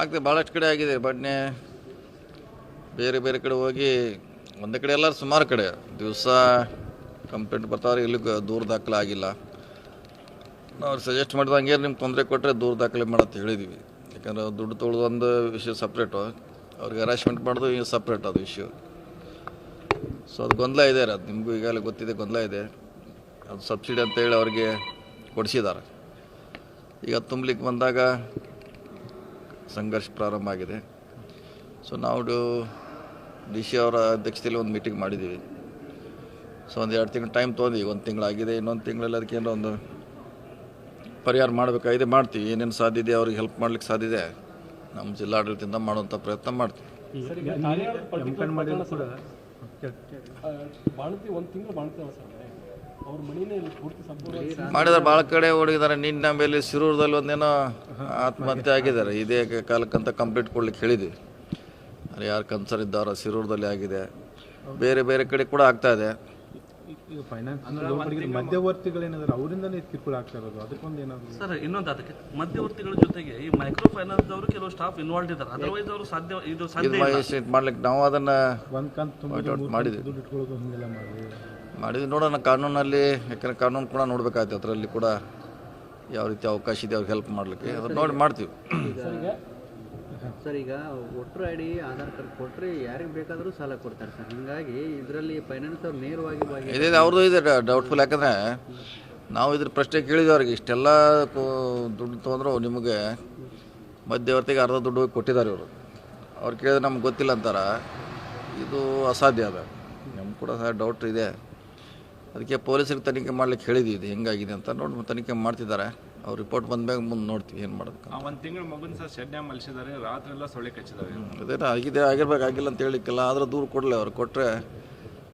ಆಗ್ತದೆ ಭಾಳಷ್ಟು ಕಡೆ ಆಗಿದೆ, ಬಟ್ನೆ. ಬೇರೆ ಬೇರೆ ಕಡೆ ಹೋಗಿ, ಒಂದು ಕಡೆ ಎಲ್ಲ ಸುಮಾರು ಕಡೆ. ದಿವಸ ಕಂಪ್ಲೇಂಟ್ ಬರ್ತಾವ್ರೆ ಇಲ್ಲಿ ದೂರ ದಾಖಲೆ ಆಗಿಲ್ಲ. ನಾವು ಸಜೆಸ್ಟ್ ಮಾಡಿದ ಮಾಡಿದಂಗೆ ನಿಮ್ಗೆ ತೊಂದರೆ ಕೊಟ್ಟರೆ ದೂರ ದಾಖಲೆ ಮಾಡತ್ತೆ ಹೇಳಿದ್ವಿ. ಯಾಕಂದ್ರೆ ದುಡ್ಡು ತೊಳೆದು ಒಂದು ವಿಷಯ ಸಪ್ರೇಟು ಅವ್ರಿಗೆ ಅರೇಂಜ್ಮೆಂಟ್ ಮಾಡೋದು ಈಗ ಸಪ್ರೇಟ್ ಅದು ಇಶ್ಯೂ ಸೊ ಅದು ಗೊಂದಲ ಇದೆ, ಅದು ನಿಮಗೂ ಈಗಾಗಲೇ ಗೊತ್ತಿದೆ, ಗೊಂದಲ ಇದೆ. ಅದು ಸಬ್ಸಿಡಿ ಅಂತೇಳಿ ಅವ್ರಿಗೆ ಕೊಡಿಸಿದ್ದಾರೆ. ಈಗ ತುಂಬಲಿಕ್ಕೆ ಬಂದಾಗ ಸಂಘರ್ಷ ಪ್ರಾರಂಭ ಆಗಿದೆ. ಸೊ ನಾವು ಡಿ ಸಿ ಅವರ ಅಧ್ಯಕ್ಷತೆಯಲ್ಲಿ ಒಂದು ಮೀಟಿಂಗ್ ಮಾಡಿದ್ದೀವಿ. ಸೊ ಒಂದು ಎರಡು ತಿಂಗಳು ಟೈಮ್ ತೊಗೊಂಡಿವಿ ಒಂದು ತಿಂಗಳಾಗಿದೆ. ಇನ್ನೊಂದು ತಿಂಗಳಲ್ಲಿ ಅದಕ್ಕೆ ಏನೋ ಒಂದು ಪರಿಹಾರ ಮಾಡಬೇಕಾಗಿದೆ. ಮಾಡ್ತೀವಿ. ಏನೇನು ಸಾಧ್ಯ ಇದೆ ಅವ್ರಿಗೆ ಹೆಲ್ಪ್ ಮಾಡ್ಲಿಕ್ಕೆ ಸಾಧ್ಯ ಇದೆ. ನಮ್ಮ ಜಿಲ್ಲಾಡಳಿತದಿಂದ ಮಾಡುವಂಥ ಪ್ರಯತ್ನ ಮಾಡ್ತೀವಿ. ಬಾಣತಿ ಒಂದು ತಿಂಗಳು ಮಾಡಿದಾರೆ ಭಾಳ ಕಡೆ ಓಡಿದ್ದಾರೆ ನಿನ್ನ ಮೇಲೆ ಸಿರೂರದಲ್ಲಿ ಒಂದೇನೋ ಆತ್ಮಹತ್ಯೆ ಆಗಿದ್ದಾರೆ. ಇದೇ ಕಾಲಕ್ಕಂತ ಕಂಪ್ಲೀಟ್ ಕೊಡ್ಲಿಕ್ಕೆ ಹೇಳಿದ್ವಿ. ಅಲ್ಲಿ ಯಾರು ಕನ್ಸರ್ ಇದ್ದಾರೋ ಸಿರೂರದಲ್ಲಿ ಆಗಿದೆ. ಬೇರೆ ಬೇರೆ ಕಡೆ ಕೂಡ ಆಗ್ತಾ ಇದೆ. ಈಗ ಫೈನಾನ್ಸ್ ಮಧ್ಯವರ್ತಿಗಳೇನಾದ್ರು ಅವರಿಂದನೇ ಕಿರುಕುಳ ಆಗ್ತಾ ಇರೋದು? ಅದಕ್ಕೊಂದು ಏನಾದ್ರು ಸರ್ ಇನ್ನೊಂದು ಅದಕ್ಕೆ. ಮಧ್ಯವರ್ತಿಗಳ ಜೊತೆಗೆ ಈ ಮೈಕ್ರೋ ಫೈನಾನ್ಸ್ ಅವರು ಕೆಲವು ಸ್ಟಾಫ್ ಇನ್ವಾಲ್ವ್ ಇದ್ದಾರೆ. ಅದರ್ವೈಸ್ ಅವರು ಸಾಧ್ಯ ಇದು ಸಾಧ್ಯ ಮಾಡ್ಲಿಕ್ಕೆ ನಾವು ಅದನ್ನ ಮಾಡಿದ್ವಿ. ಮಾಡಿದ್ವಿ ನೋಡೋಣ ಕಾನೂನಲ್ಲಿ ಯಾಕಂದ್ರೆ ಕಾನೂನು ಕೂಡ ನೋಡಬೇಕಾಯ್ತು ಅದರಲ್ಲಿ ಕೂಡ ಯಾವ ರೀತಿ ಅವಕಾಶ ಇದೆ ಅವ್ರಿಗೆ ಹೆಲ್ಪ್ ಮಾಡಲಿಕ್ಕೆ. ಅದನ್ನ ನೋಡಿ ಮಾಡ್ತೀವಿ. ಸರ್ ಈಗ? Voter I D Aadhaar card ಕೊಟ್ಟರೆ ಯಾರಿಗೆ ಬೇಕಾದರೂ ಸಾಲ ಕೊಡ್ತಾರೆ ಸರ್. ಹೀಗಾಗಿ ಇದರಲ್ಲಿ ಫೈನಾನ್ಸ್ ಅವ್ರು ನೇರವಾಗಿ ಭಾಗಿ ಇದೆ ಅವ್ರದ್ದು ಇದೆ ಡೌಟ್ಫುಲ್ ಯಾಕಂದರೆ ನಾವು ಇದ್ರ ಪ್ರಶ್ನೆ ಕೇಳಿದ್ವಿ ಅವ್ರಿಗೆ ಇಷ್ಟೆಲ್ಲ ಕೋ- ದುಡ್ಡು ತೊಗೊಂಡ್ರು ನಿಮಗೆ ಮಧ್ಯವರ್ತಿಗೆ ಅರ್ಧ ದುಡ್ಡು ಹೋಗಿ ಕೊಟ್ಟಿದ್ದಾರೆ ಇವರು. ಅವ್ರು ಕೇಳಿದ್ರೆ ನಮ್ಗೆ ಗೊತ್ತಿಲ್ಲ ಅಂತಾರೆ. ಇದು ಅಸಾಧ್ಯ ಅದ. ನಮ್ಗೆ ಕೂಡ ಸಹ ಡೌಟ್ ಇದೆ. ಅದಕ್ಕೆ ಪೊಲೀಸರಿಗೆ ತನಿಖೆ ಮಾಡ್ಲಿಕ್ಕೆ ಹೇಳಿದ್ವಿ ಇದು ಹೆಂಗಾಗಿದೆ ಅಂತ ನೋಡಿ ತನಿಖೆ ಮಾಡ್ತಿದ್ದಾರೆ. ಅವ್ರು ರಿಪೋರ್ಟ್ ಬಂದ್ಮ್ಯಾಗ ಮುಂದೆ ನೋಡ್ತೀವಿ ಏನು ಮಾಡೋದು ಒಂದು ತಿಂಗಳು ಮಗುನ ಸಹ ಶೆಡ್ನ್ಯಾಗ ಮಲಸಿದ್ದಾರೆ ರಾತ್ರಿ ಎಲ್ಲ ಸೊಳ್ಳೆ ಕಚ್ಚಿದಾವೆ. ಅದೇನೋ ಆಗಿದೆ ಆಗಿರ್ಬೇಕು ಆಗಿಲ್ಲ ಅಂತ ಹೇಳಿಕ್ಕಿಲ್ಲ ಆದರೂ ದೂರು ಕೊಡಲಿ ಅವ್ರು ಕೊಟ್ಟರೆ